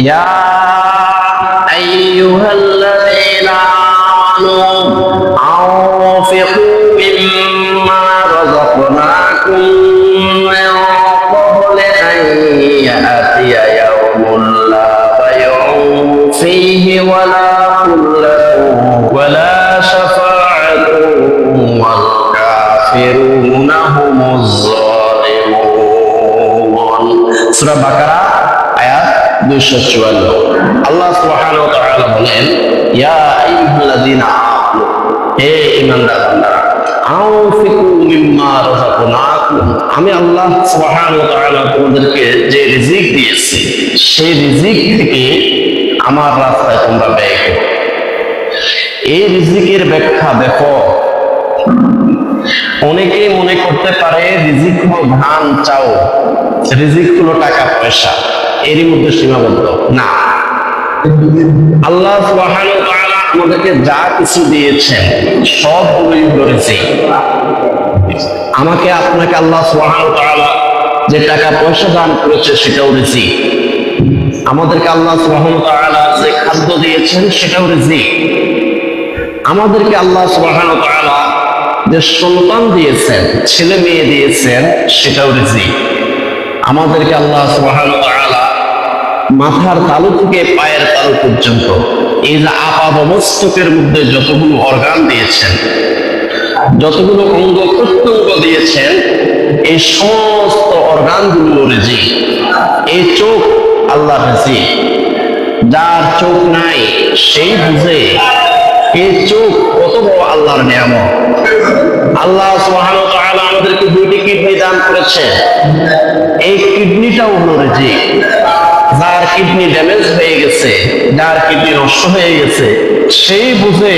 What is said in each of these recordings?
يا أيها الذين آمنوا أنفقوا مما رزقناكم من قبل أن يأتي يوم لا بيع فيه ولا كلة ولا شفاعة والكافرون هم الظالمون. سورة بقرة দুইশো চুয়ান্ন আল্লাহ সুবহানাহু ওয়া বলেন আমি আল্লাহ তোমাদেরকে যে রিজিক দিয়েছি, সেই রিজিক থেকে আমার রাস্তায় তোমরা ব্যয় করো। এই রিজিকের ব্যাখ্যা দেখো। অনেকেই মনে করতে পারে, রিজিক হলো ধান চাও রিজিক হলো টাকা, পয়সা। এরই মধ্যে সীমাবদ্ধ। না। আল্লাহ আমাদেরকে যা কিছু দিয়েছেন সবগুলোই রিজিক আমাকে, আপনাকে আল্লাহ যে টাকা পয়সা দান করেছে সেটাও রিজিক। আমাদেরকে আল্লাহ যে খাদ্য দিয়েছেন সেটাও রিজিক। আমাদেরকে আল্লাহ যে সন্তান দিয়েছেন, ছেলে মেয়ে দিয়েছেন, সেটাও রিজিক। আমাদেরকে আল্লাহ তাআলা মাথার তালু থেকে পায়ের তালু পর্যন্ত। এই যে আপাদমস্তকের মধ্যে যতগুলো অর্গান দিয়েছেন, যতগুলো অঙ্গ প্রত্যঙ্গ দিয়েছেন, এই সমস্ত অর্গানগুলো রিজিক এই চোখ আল্লাহ রিজিক যার চোখ নাই, সেই বুঝে এই চোখ কত বড় আল্লাহর নিয়ামত। আল্লাহ আমাদেরকে দুইটি কিডনি দান করেছে এই কিডনিটাও হলো রিজিক যার কিডনি ড্যামেজ হয়ে গেছে, যার কিডনি নষ্ট হয়ে গেছে সেই বুঝে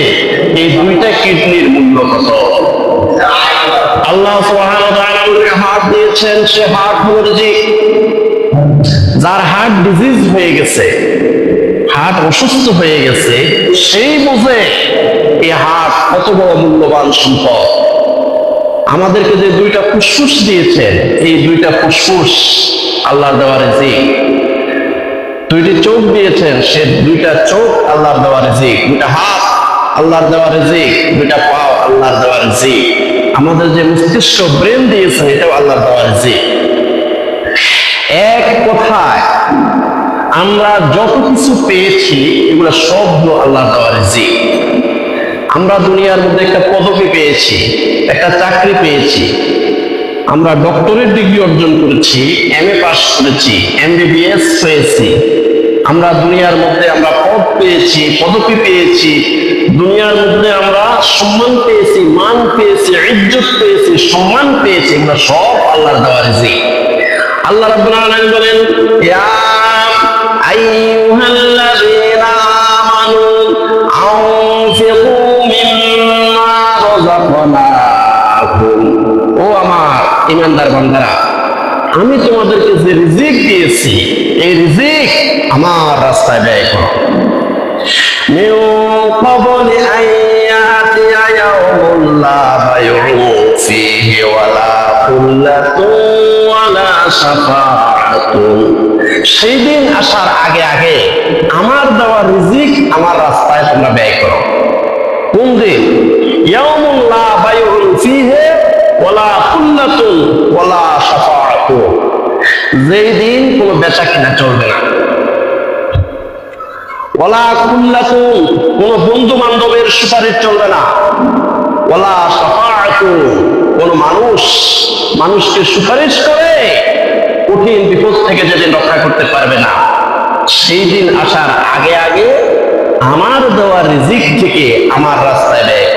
এই দুইটা কিডনির মূল্য কত। আল্লাহ হার্ট দিয়েছেন, সে হার্ট হলো যার হার্ট ডিজিজ হয়ে গেছে হার্ট অসুস্থ হয়ে গেছে সেই বুঝে এই হার্ট কত বড় মূল্যবান সম্পদ। আমাদেরকে যে দুইটা ফুসফুস দিয়েছেন, এই দুইটা ফুসফুস আল্লাহ দেওয়া রিজিক। দুইটি চোখ দিয়েছেন, সে দুইটা চোখ আল্লাহর দেওয়া রিজিক, দুইটা হাত আল্লাহর দেওয়া রিজিক, দুইটা পাও আল্লাহর দেওয়া রিজিক। আমাদের যে মস্তিষ্ক ব্রেন দিয়েছেন এটাও আল্লাহর দেওয়া রিজিক। এক কথায়, আমরা যত কিছু পেয়েছি, এগুলো সব হলো আল্লাহর দেওয়া রিজিক। আমরা দুনিয়ার মধ্যে একটা পদবি পেয়েছি, একটা চাকরি পেয়েছি, আমরা ডক্টরেট ডিগ্রি অর্জন করেছি, এম এ পাস করেছি এমবিবিএস হয়েছি আমরা দুনিয়ার মধ্যে আমরা পদ পেয়েছি, পদবি পেয়েছি। দুনিয়ার মধ্যে আমরা সম্মান পেয়েছি, মান পেয়েছি, ইজ্জত পেয়েছি, সম্মান পেয়েছি। এগুলো সব আল্লাহর দেওয়া রিজিক। আল্লাহ রাব্বুল আলামিন বলেন ও আমার ইমানদার বান্দারা, আমি তোমাদেরকে যে রিজিক দিয়েছি, এই রিজিক আমার রাস্তায় ব্যয় করো من قبل أن يأتي يوم لا بيع فيه ولا خلة ولا شفاعة সেই দিন আসার আগে আগে আমার দেওয়া রিজিক আমার রাস্তায় তোমরা ব্যয় করো কোন দিন ইয়াউমুন লা বাইউন ফিহি ওয়ালা খুল্লাতুন ওয়ালা শাফাআতু যেই দিন কোনো বেচা কিনা চলবে না ওলা কুল্লাতুন কোন বন্ধু বান্ধবের সুপারিশ চলবে না। ওলা সাফাআতু, কোন মানুষ মানুষকে সুপারিশ করে, কঠিন বিপদ থেকে যেদিন রক্ষা করতে পারবে না। সেই দিন আসার আগে আগে আমার দেওয়া রিজিক থেকে আমার রাস্তায় ব্যয়।